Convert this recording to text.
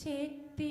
శక్తి